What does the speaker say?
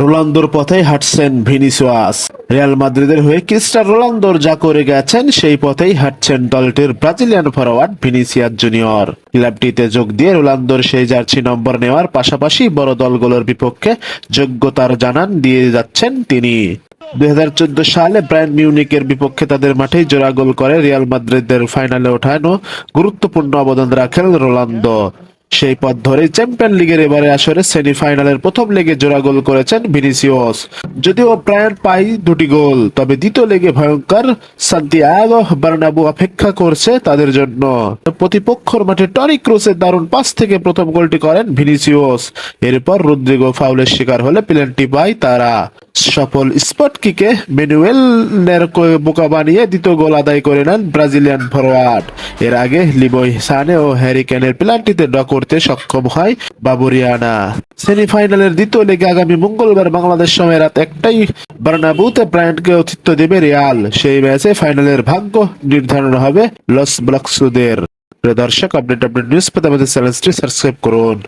রোনালদোর পথে হাঁটছেন ভিনিসিয়াস। রিয়াল মাদ্রিদের হয়ে ক্রিস্টার রোনালদোর যা করে গেছেন, সেই পথেই হাঁটছেন দলটির ব্রাজিলিয়ান ফরওয়ার্ড ভিনিসিয়াস জুনিয়র। ক্লাবটিতে যোগ দিয়ে রোনালদোর সেই জার্সি নম্বর নেওয়ার পাশাপাশি বড় দলগুলোর বিপক্ষে যোগ্যতার জানান দিয়ে যাচ্ছেন তিনি। দু হাজার চোদ্দ সালে ব্রায়ান মিউনিকের বিপক্ষে তাদের মাঠেই জোড়া গোল করে রিয়াল মাদ্রিদের ফাইনালে ওঠানো গুরুত্বপূর্ণ অবদান রাখেন রোনালদো। সেই পথ ধরেই চ্যাম্পিয়ন লিগের এবারে আসরে সেমিফাইনালের প্রথম লেগে জোড়া গোল করেছেন ভিনিসিয়াস। যদিও ব্রায়ান পাই দুটি গোল, তবে দ্বিতীয় লেগে ভয়ঙ্কর সান্তিয়াগো বার্নাবু অপেক্ষা করছে তাদের জন্য। প্রতিপক্ষর মাঠে টনি ক্রুসের দারুণ পাস থেকে প্রথম গোলটি করেন ভিনিসিয়াস। এরপর রুদ্রিগো ফাউলের শিকার হলে পেনাল্টি পায় তারা। সফল স্পট কিকে মেনুয়েল বোকা বানিয়ে দ্বিতীয় গোল আদায় করে নেন ব্রাজিলিয়ান ফরওয়ার্ড এর আগে লিবয় সানে ও হ্যারি ক্যানের পেনাল্টিতে ড্র করতে সক্ষম হয় বাবুরিয়ানা। সেমিফাইনালের দ্বিতীয় লেগে আগামী মঙ্গলবার বাংলাদেশ সময় রাত একটাই বার্নাবুতে ব্রায়ান্টকে অতিথ্য দেবে রিয়াল। সেই ম্যাচে ফাইনালের ভাগ্য নির্ধারণ হবে লস ব্লকসুদের। দর্শক, আপডেট আপডেট নিউজ পেতে আমাদের চ্যানেলটি সাবস্ক্রাইব করুন।